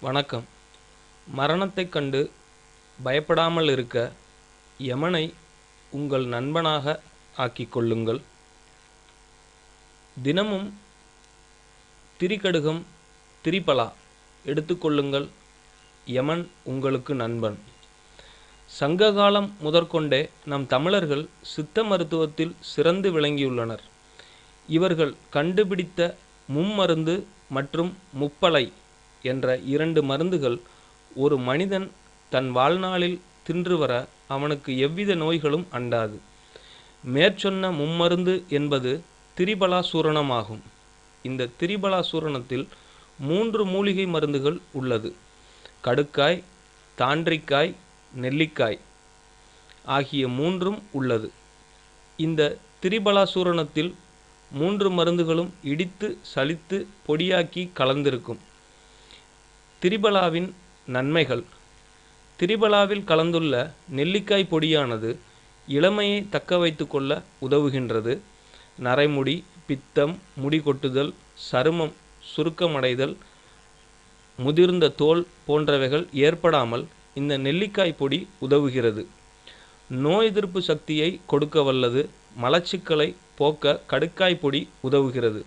வணக்கம். மரணத்தைக் கண்டு பயப்படாமல் இருக்க யமனை உங்கள் நண்பனாக ஆக்கிக் கொள்ளுங்கள். தினமும் திரிகடுகம் திரிபலா எடுத்துக்கொள்ளுங்கள் யமன் உங்களுக்கு நண்பன். சங்ககாலம் முதற்கொண்டே நம் தமிழர்கள் சித்த மருத்துவத்தில் சிறந்து விளங்கியுள்ளனர். இவர்கள் கண்டுபிடித்த மும்மருந்து மற்றும் முப்பலை என்ற இரண்டு மருந்துகள் ஒரு மனிதன் தன் வாழ்நாளில் தின்று வர அவனுக்கு எவ்வித நோய்களும் அண்டாது. மேற்சொன்ன மும்மருந்து என்பது திரிபலாசூரணமாகும். இந்த திரிபலாசூரணத்தில் மூன்று மூலிகை மருந்துகள் உள்ளது. கடுக்காய் தாண்டிக்காய் நெல்லிக்காய் ஆகிய மூன்றும் உள்ளது. இந்த திரிபலாசூரணத்தில் மூன்று மருந்துகளும் இடித்து சலித்து பொடியாக்கி கலந்திருக்கும். திரிபலாவின் நன்மைகள். திரிபலாவில் கலந்துள்ள நெல்லிக்காய் பொடியானது இளமையை தக்க வைத்து கொள்ள உதவுகின்றது. நரைமுடி பித்தம் முடி கொட்டுதல் சருமம் சுருக்கமடைதல் முதிர்ந்த தோல் போன்றவைகள் ஏற்படாமல் இந்த நெல்லிக்காய் பொடி உதவுகிறது. நோய் எதிர்ப்பு சக்தியை கொடுக்க வல்லது மலச்சிக்கலை போக்க கடுக்காய் பொடி உதவுகிறது.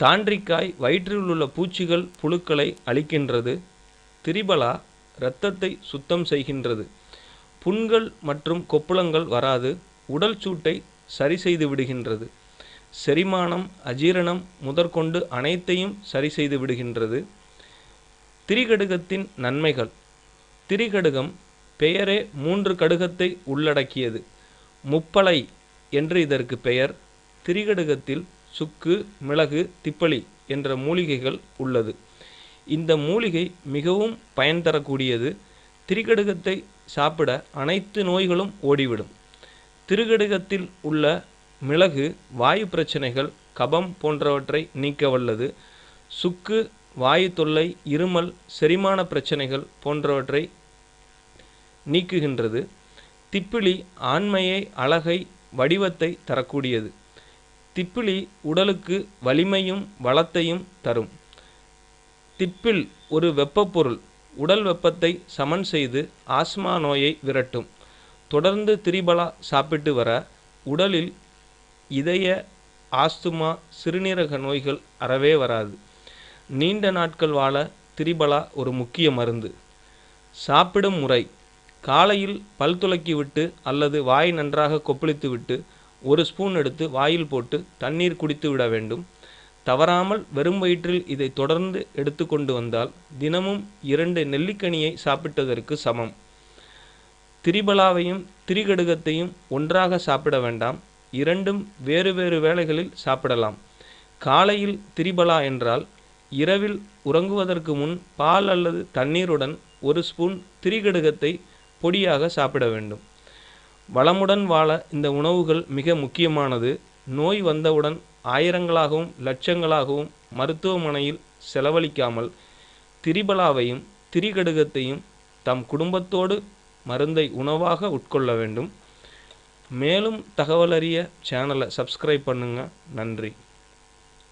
தாண்டிக்காய் வயிற்றில் உள்ள பூச்சிகள் புழுக்களை அழிக்கின்றது. திரிபலா இரத்தத்தை சுத்தம் செய்கின்றது. புண்கள் மற்றும் கொப்புளங்கள் வராது. உடல் சூட்டை சரி செய்து விடுகின்றது. செரிமானம் அஜீரணம் முதற்கொண்டு அனைத்தையும் சரி செய்து விடுகின்றது. திரிகடுகத்தின் நன்மைகள். திரிகடுகம் பெயரே மூன்று கடுகத்தை உள்ளடக்கியது. முப்பலை என்று இதற்கு பெயர். திரிகடுகத்தில் சுக்கு மிளகு திப்பளி என்ற மூலிகைகள் உள்ளது. இந்த மூலிகை மிகவும் பயன் தரக்கூடியது. திரிகடுகத்தை சாப்பிட அனைத்து நோய்களும் ஓடிவிடும். திருகடுகத்தில் உள்ள மிளகு வாயு பிரச்சனைகள் கபம் போன்றவற்றை நீக்க வல்லது. சுக்கு வாயு தொல்லை இருமல் செரிமான பிரச்சனைகள் போன்றவற்றை நீக்குகின்றது. திப்பிலி ஆண்மையை அழகை வடிவத்தை தரக்கூடியது. திப்பிலி உடலுக்கு வலிமையும் வளத்தையும் தரும். திப்பில் ஒரு வெப்பப்பொருள் உடல் வெப்பத்தை சமன் செய்து ஆஸ்மா நோயை விரட்டும். தொடர்ந்து திரிபலா சாப்பிட்டு வர உடலில் இதய ஆஸ்துமா சிறுநீரக நோய்கள் அறவே வராது. நீண்ட நாட்கள் வாழ திரிபலா ஒரு முக்கிய மருந்து. சாப்பிடும் முறை காலையில் பல் துலக்கிவிட்டு அல்லது வாய் நன்றாக கொப்பளித்துவிட்டு ஒரு ஸ்பூன் எடுத்து வாயில் போட்டு தண்ணீர் குடித்து விட வேண்டும். தவறாமல் வெறும் வயிற்றில் இதை தொடர்ந்து எடுத்துக்கொண்டு வந்தால் தினமும் இரண்டு நெல்லிக்கனியை சாப்பிட்டதற்கு சமம். திரிபலாவையும் திரிகடுகத்தையும் ஒன்றாக சாப்பிட வேண்டாம். இரண்டும் வேறு வேறு வேளைகளில் சாப்பிடலாம். காலையில் திரிபலா என்றால் இரவில் உறங்குவதற்கு முன் பால் அல்லது தண்ணீருடன் ஒரு ஸ்பூன் திரிகடுகத்தை பொடியாக சாப்பிட வேண்டும். வளமுடன் வாழ இந்த உணவுகள் மிக முக்கியமானது. நோய் வந்தவுடன் ஆயிரங்களாகவும் லட்சங்களாகவும் மருத்துவமனையில் செலவழிக்காமல் திரிபலாவையும் திரிகடுகத்தையும் தம் குடும்பத்தோடு மருந்தை உணவாக உட்கொள்ள வேண்டும். மேலும் தகவலறிய சேனலை சப்ஸ்கிரைப் பண்ணுங்கள் நன்றி.